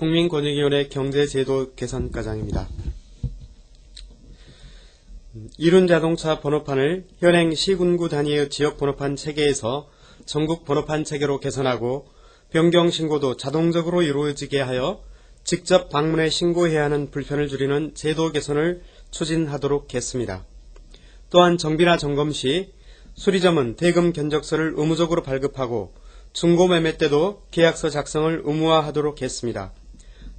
국민권익위원회 경제제도 개선과장입니다. 이륜 자동차 번호판을 현행 시군구 단위의 지역 번호판 체계에서 전국 번호판 체계로 개선하고 변경 신고도 자동적으로 이루어지게 하여 직접 방문해 신고해야 하는 불편을 줄이는 제도 개선을 추진하도록 했습니다. 또한 정비나 점검 시 수리점은 대금 견적서를 의무적으로 발급하고 중고 매매 때도 계약서 작성을 의무화하도록 했습니다.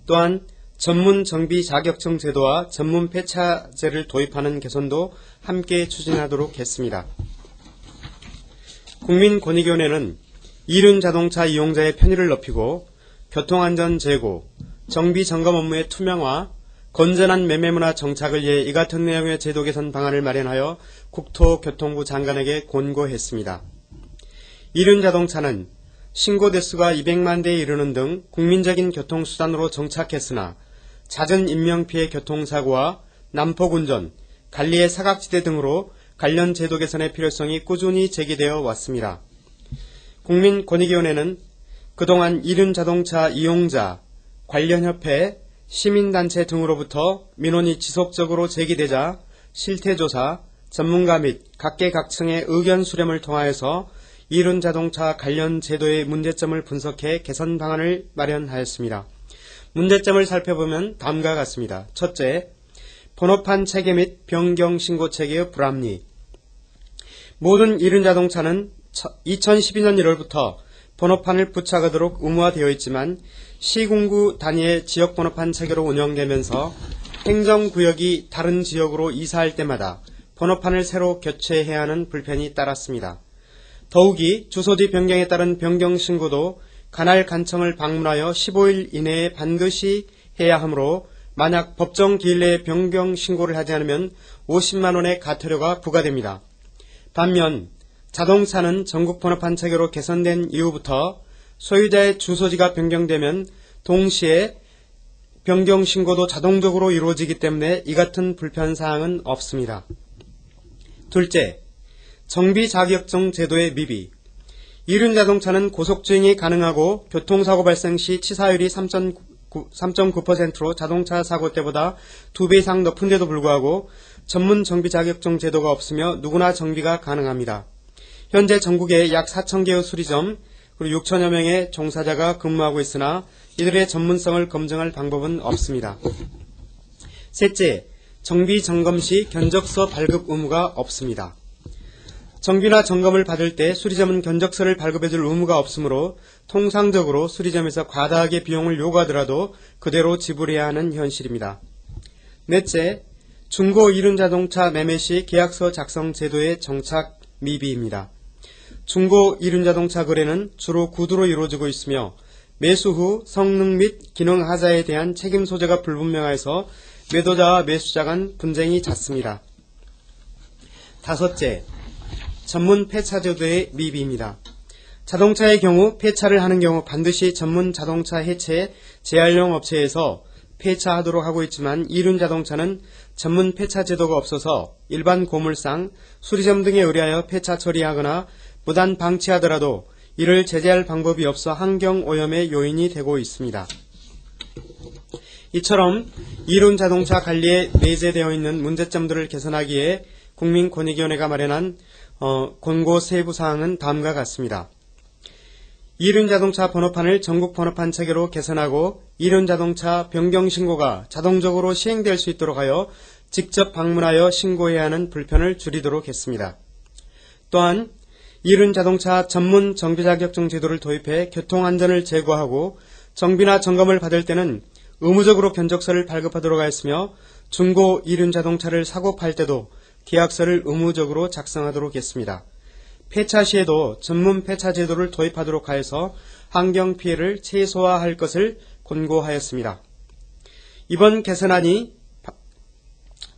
또한 전문 정비 자격증 제도와 전문 폐차제를 도입하는 개선도 함께 추진하도록 했습니다. 국민권익위원회는 이륜 자동차 이용자의 편의를 높이고 교통안전 제고, 정비 점검 업무의 투명화, 건전한 매매 문화 정착을 위해 이 같은 내용의 제도 개선 방안을 마련하여 국토교통부 장관에게 권고했습니다. 이륜 자동차는 신고 대수가 200만 대에 이르는 등 국민적인 교통수단으로 정착했으나 잦은 인명피해 교통사고와 난폭운전, 관리의 사각지대 등으로 관련 제도 개선의 필요성이 꾸준히 제기되어 왔습니다. 국민권익위원회는 그동안 이륜 자동차 이용자, 관련 협회, 시민단체 등으로부터 민원이 지속적으로 제기되자 실태조사, 전문가 및 각계각층의 의견 수렴을 통하여서 이륜 자동차 관련 제도의 문제점을 분석해 개선 방안을 마련하였습니다. 문제점을 살펴보면 다음과 같습니다. 첫째, 번호판 체계 및 변경 신고 체계의 불합리. 모든 이륜 자동차는 2012년 1월부터 번호판을 부착하도록 의무화되어 있지만 시군구 단위의 지역 번호판 체계로 운영되면서 행정구역이 다른 지역으로 이사할 때마다 번호판을 새로 교체해야 하는 불편이 따랐습니다. 더욱이 주소지 변경에 따른 변경 신고도 관할 간청을 방문하여 15일 이내에 반드시 해야 하므로 만약 법정 기일 내에 변경 신고를 하지 않으면 50만 원의 가태료가 부과됩니다. 반면 자동차는 전국 번호판 체계로 개선된 이후부터 소유자의 주소지가 변경되면 동시에 변경 신고도 자동적으로 이루어지기 때문에 이 같은 불편 사항은 없습니다. 둘째, 정비 자격증 제도의 미비. 이륜 자동차는 고속주행이 가능하고 교통사고 발생 시 치사율이 3.9%로 자동차 사고 때보다 2배 이상 높은데도 불구하고 전문 정비 자격증 제도가 없으며 누구나 정비가 가능합니다. 현재 전국에 약 4,000개의 수리점 그리고 6천여 명의 종사자가 근무하고 있으나 이들의 전문성을 검증할 방법은 없습니다. 셋째, 정비 점검 시 견적서 발급 의무가 없습니다. 정비나 점검을 받을 때 수리점은 견적서를 발급해줄 의무가 없으므로 통상적으로 수리점에서 과다하게 비용을 요구하더라도 그대로 지불해야 하는 현실입니다. 넷째, 중고 이륜 자동차 매매 시 계약서 작성 제도의 정착 미비입니다. 중고 이륜 자동차 거래는 주로 구두로 이루어지고 있으며 매수 후 성능 및 기능 하자에 대한 책임 소재가 불분명해서 매도자와 매수자 간 분쟁이 잦습니다. 다섯째, 전문 폐차 제도의 미비입니다. 자동차의 경우 폐차를 하는 경우 반드시 전문 자동차 해체 재활용 업체에서 폐차하도록 하고 있지만 이륜 자동차는 전문 폐차 제도가 없어서 일반 고물상, 수리점 등에 의뢰하여 폐차 처리하거나 무단 방치하더라도 이를 제재할 방법이 없어 환경 오염의 요인이 되고 있습니다. 이처럼 이륜 자동차 관리에 내재되어 있는 문제점들을 개선하기에 국민권익위원회가 마련한 어, 권고 세부 사항은 다음과 같습니다. 이륜 자동차 번호판을 전국 번호판 체계로 개선하고 이륜 자동차 변경 신고가 자동적으로 시행될 수 있도록 하여 직접 방문하여 신고해야 하는 불편을 줄이도록 했습니다. 또한 이륜 자동차 전문 정비 자격증 제도를 도입해 교통안전을 제고하고 정비나 점검을 받을 때는 의무적으로 견적서를 발급하도록 하였으며 중고 이륜 자동차를 사고 팔 때도 계약서를 의무적으로 작성하도록 했습니다. 폐차 시에도 전문 폐차 제도를 도입하도록 하여서 환경 피해를 최소화할 것을 권고하였습니다. 이번 개선안이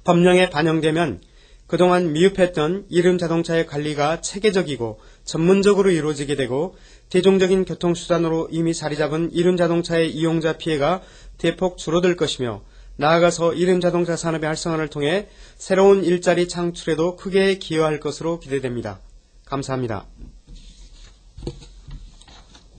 법령에 반영되면 그동안 미흡했던 이름 자동차의 관리가 체계적이고 전문적으로 이루어지게 되고 대중적인 교통수단으로 이미 자리 잡은 이름 자동차의 이용자 피해가 대폭 줄어들 것이며 나아가서 이름 자동차 산업의 활성화를 통해 새로운 일자리 창출에도 크게 기여할 것으로 기대됩니다. 감사합니다.